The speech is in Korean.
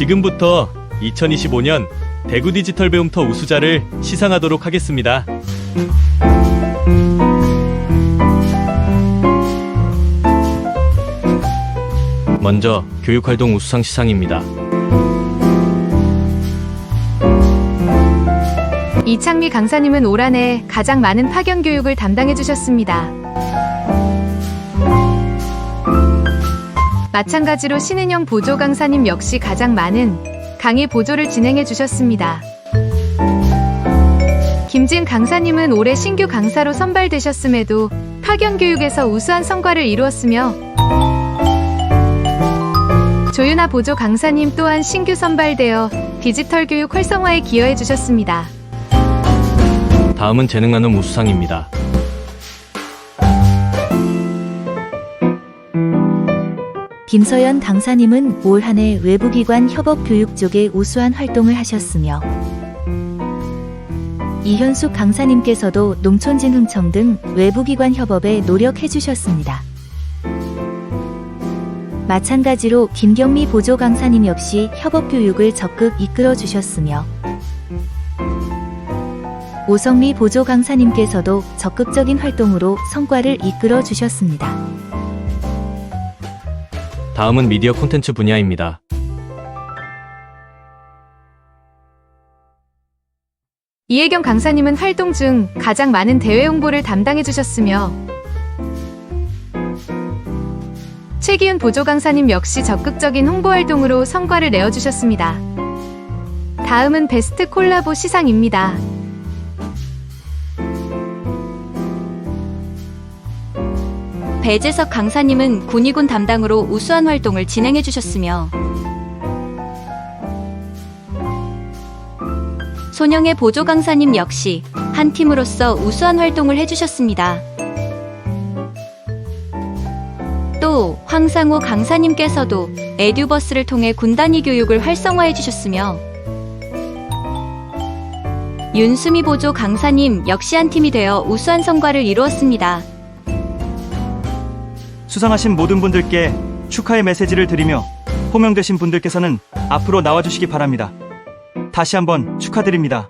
지금부터 2025년 대구 디지털 배움터 우수자를 시상하도록 하겠습니다. 먼저 교육활동 우수상 시상입니다. 이창미 강사님은 올 한해 가장 많은 파견 교육을 담당해 주셨습니다. 마찬가지로 신은영 보조 강사님 역시 가장 많은 강의 보조를 진행해 주셨습니다. 김진 강사님은 올해 신규 강사로 선발되셨음에도 파견 교육에서 우수한 성과를 이루었으며 조윤아 보조 강사님 또한 신규 선발되어 디지털 교육 활성화에 기여해 주셨습니다. 다음은 재능 나눔 우수상입니다. 김서연 강사님은 올 한 해 외부기관 협업 교육 쪽에 우수한 활동을 하셨으며 이현숙 강사님께서도 농촌진흥청 등 외부기관 협업에 노력해 주셨습니다. 마찬가지로 김경미 보조 강사님 역시 협업 교육을 적극 이끌어 주셨으며 오성미 보조 강사님께서도 적극적인 활동으로 성과를 이끌어 주셨습니다. 다음은 미디어 콘텐츠 분야입니다. 이혜경 강사님은 활동 중 가장 많은 대회 홍보를 담당해 주셨으며 최기훈 보조 강사님 역시 적극적인 홍보 활동으로 성과를 내어 주셨습니다. 다음은 베스트 콜라보 시상입니다. 배재석 강사님은 군의군 담당으로 우수한 활동을 진행해 주셨으며 손영의 보조 강사님 역시 한 팀으로서 우수한 활동을 해주셨습니다. 또 황상우 강사님께서도 에듀버스를 통해 군단위 교육을 활성화해 주셨으며 윤수미 보조 강사님 역시 한 팀이 되어 우수한 성과를 이루었습니다. 수상하신 모든 분들께 축하의 메시지를 드리며 호명되신 분들께서는 앞으로 나와주시기 바랍니다. 다시 한번 축하드립니다.